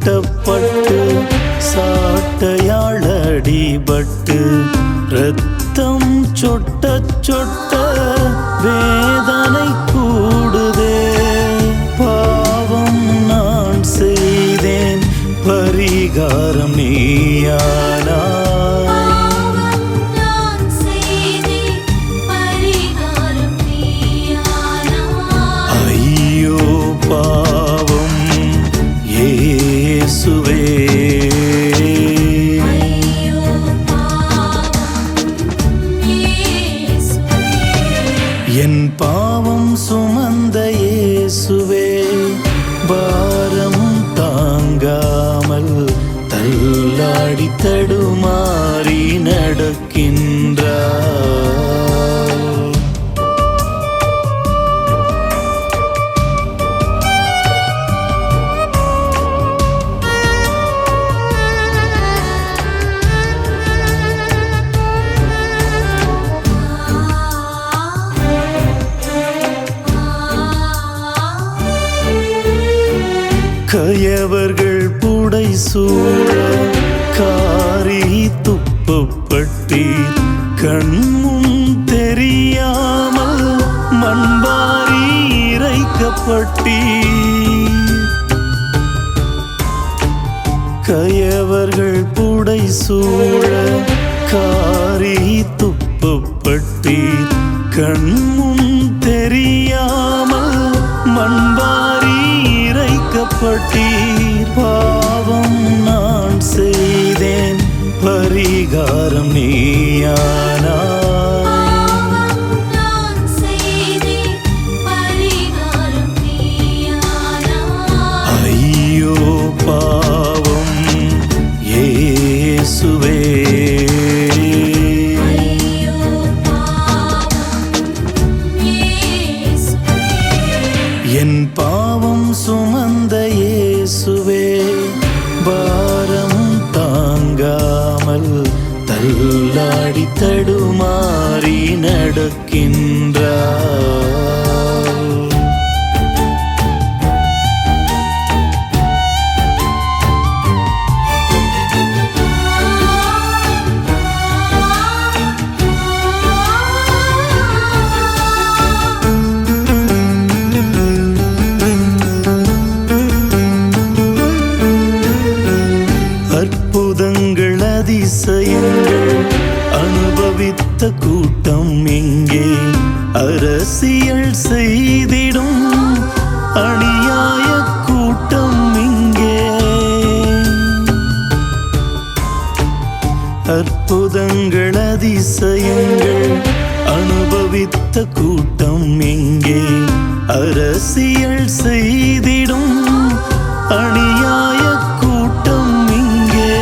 பூட்டப்பட்டு சாட்டையாள் அடிபட்டு ரத்தம் சொட்ட சொட்ட வேதனை கூடுதே. பாவம் நான் செய்தேன் பரிகாரம் நீயா சூழ காரி துப்பப்பட்டீர் கண்முன் தெரியாமல் மண்பாரி இறைக்கப்பட்டீர். பாவம் நான் செய்தேன். பரிகாரம் நீயானா துள்ளாடி தடுமாறி நடக்கின்ற அதிசயங்கள் அனுபவித்த கூட்டம் எங்கே அரசியல் செய்திடும். அணியாய கூட்டம் இங்கே.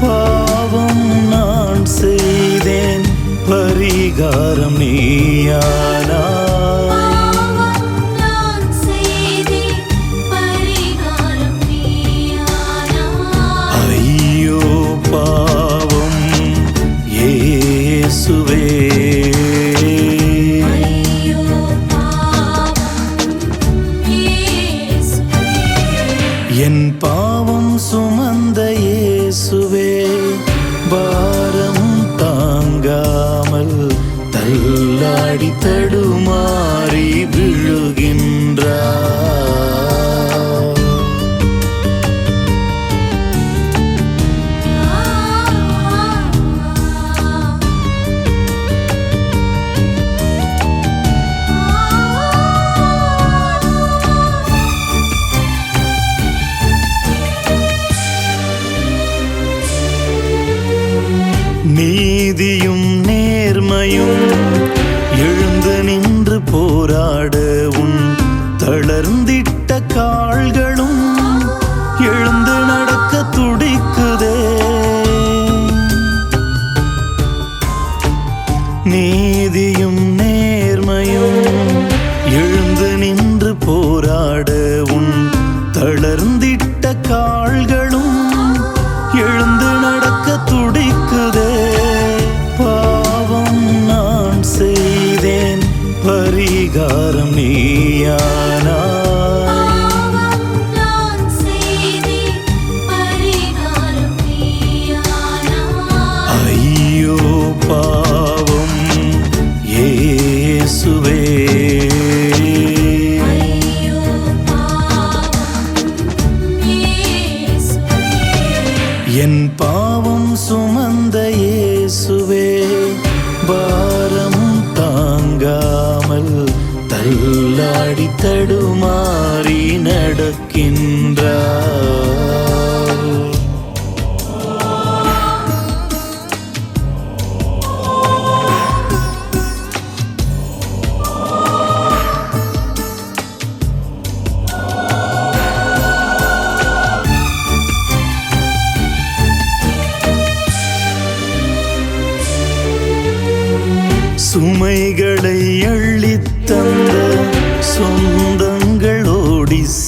பாவம் நான் செய்தேன். பரிகாரம் நீயா? என் பா தளர்ந்திட்ட கால்கள்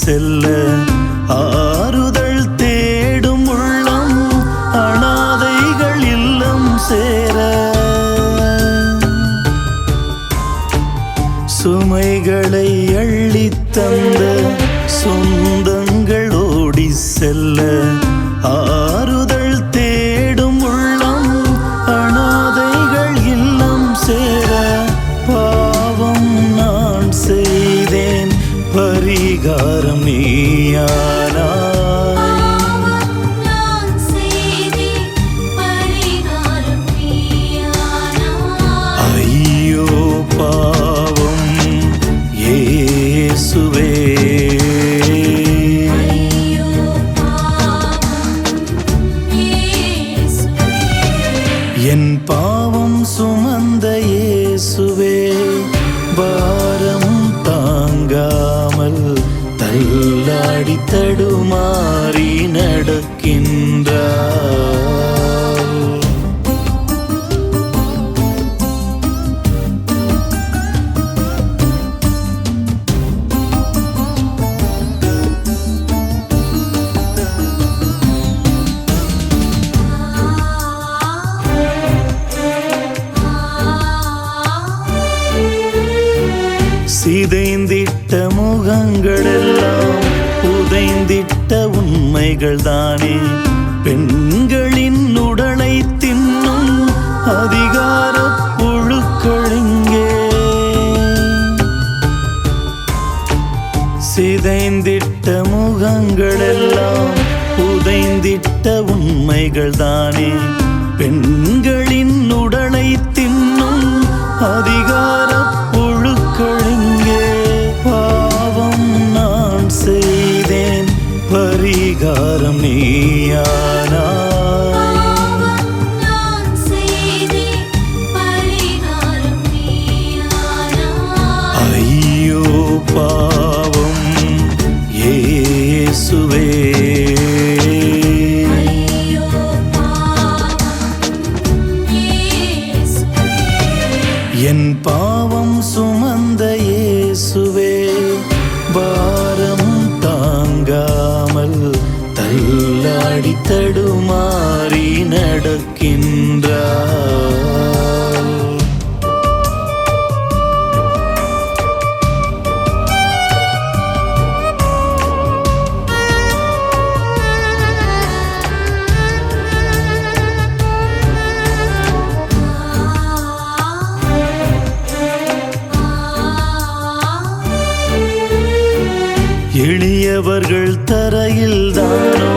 செல்ல சிதைந்திட்ட முகங்களெல்லாம் புதைந்திட்ட உண்மைகள் தானே பெண்களின் உடலை தின்னும் அதிகார புழுக்களிங்கே சிதைந்திட்ட முகங்களெல்லாம் புதைந்திட்ட உண்மைகள் தானே பெண்களின் உடலை தின்னும் அதிகார Yeah. எளியவர்கள் தரையில் தான்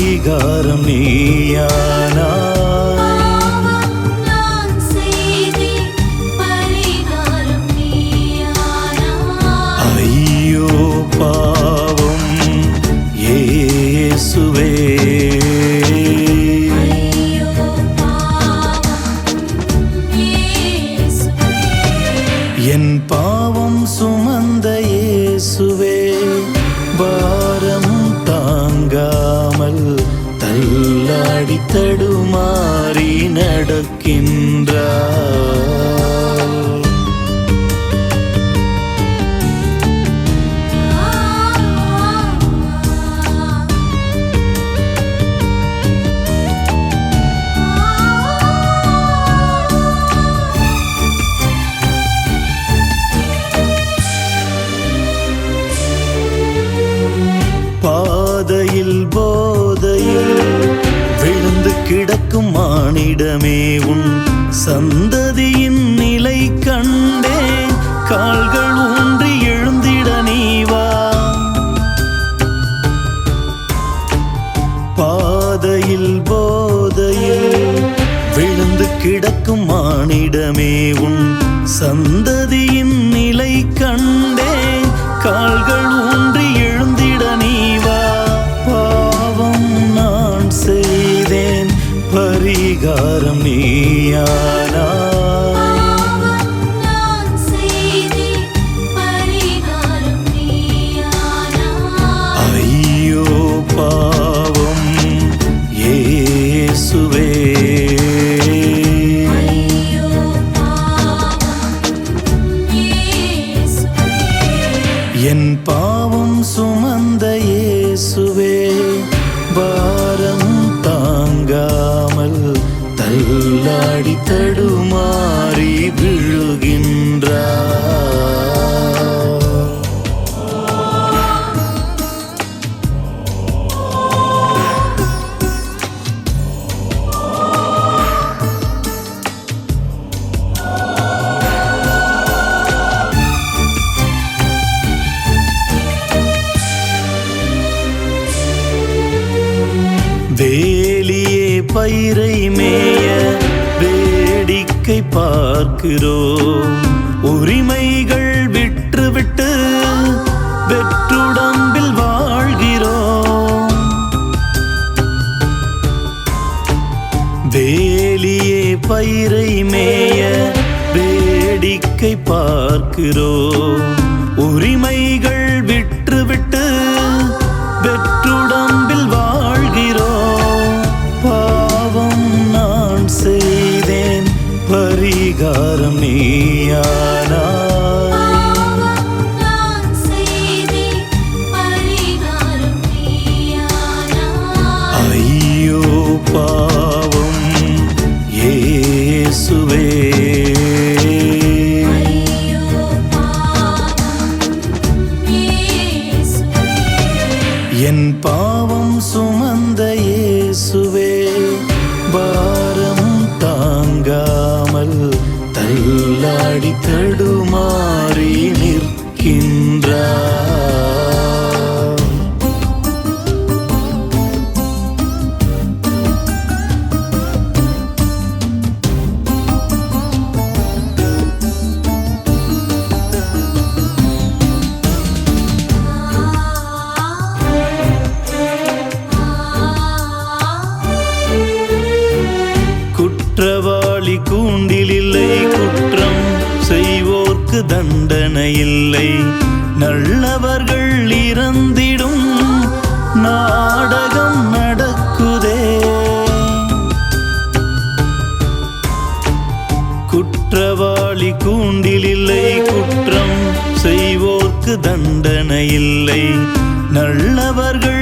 అంగీకారం నీయానా மானிடமே உன் சந்ததியின் അധികാരം നീയാനാ. 그로 தண்டனை இல்லை. நல்லவர்கள்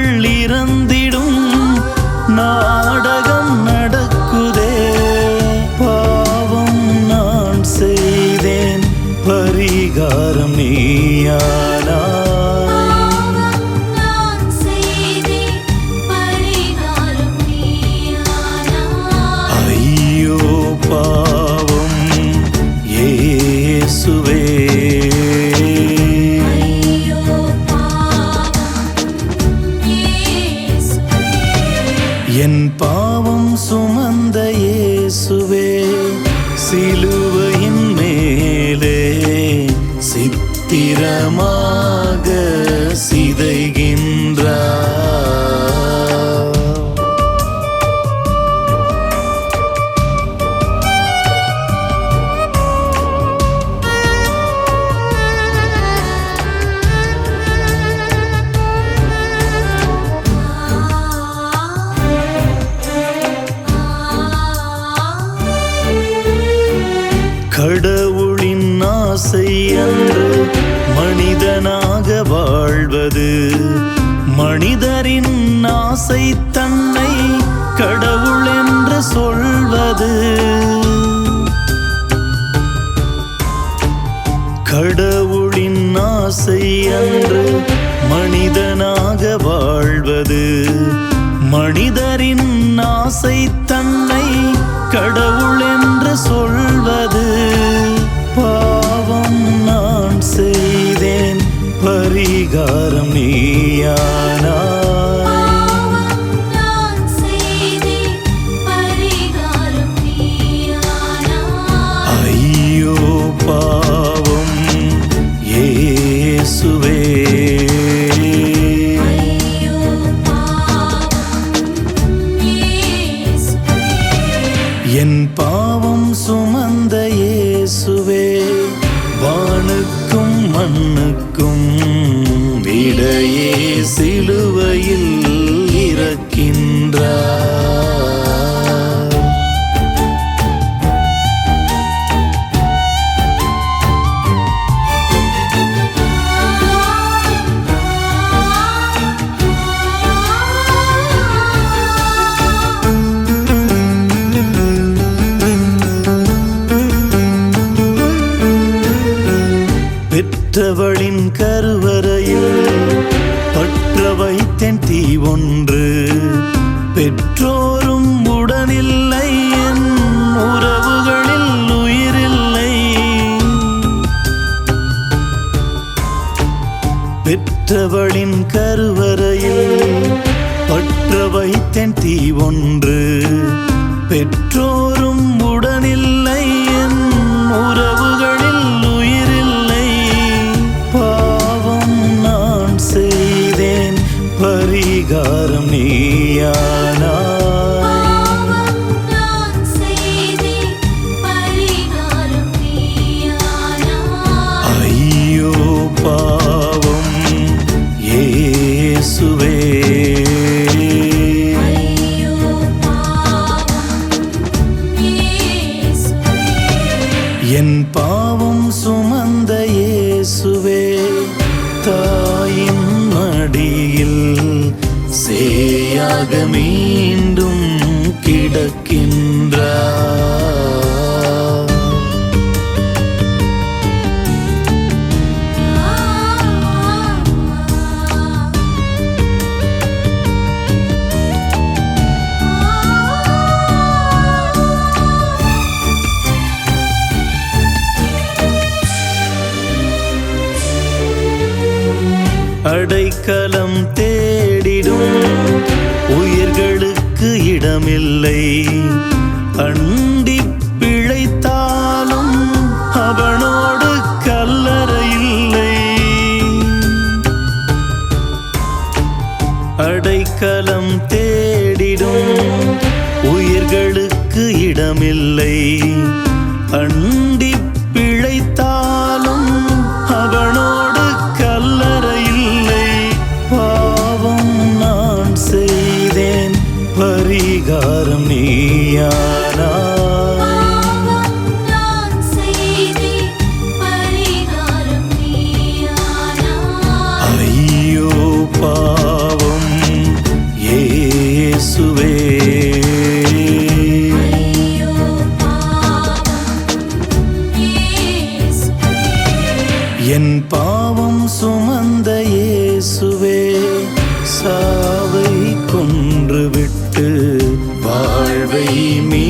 I'm a magre ஆசை அன்று மனிதனாக வாழ்வது. மனிதரின் ஆசை தன்னை கடவுள் என்று சொல்வது. பாவம் நான் செய்தேன் பரிகாரம் நீயா? సిలువ பெற்றவளின் கருவறையில் பற்ற வைத்தேன் தீ ஒன்று. பாவம் சுமந்த இயேசுவே தாயின் மடியில் சேயாக மீண்டும் கிடக்கின்றார். இல்லை அண்டி பிழைத்தாலும் அவனோடு கல்லறை இல்லை. அடைக்கலம் தேடிடும் உயிர்களுக்கு இடமில்லை. என் பாவம் சுமந்த இயேசுவே சாவை கொன்று விட்டு வாழ்வை மீ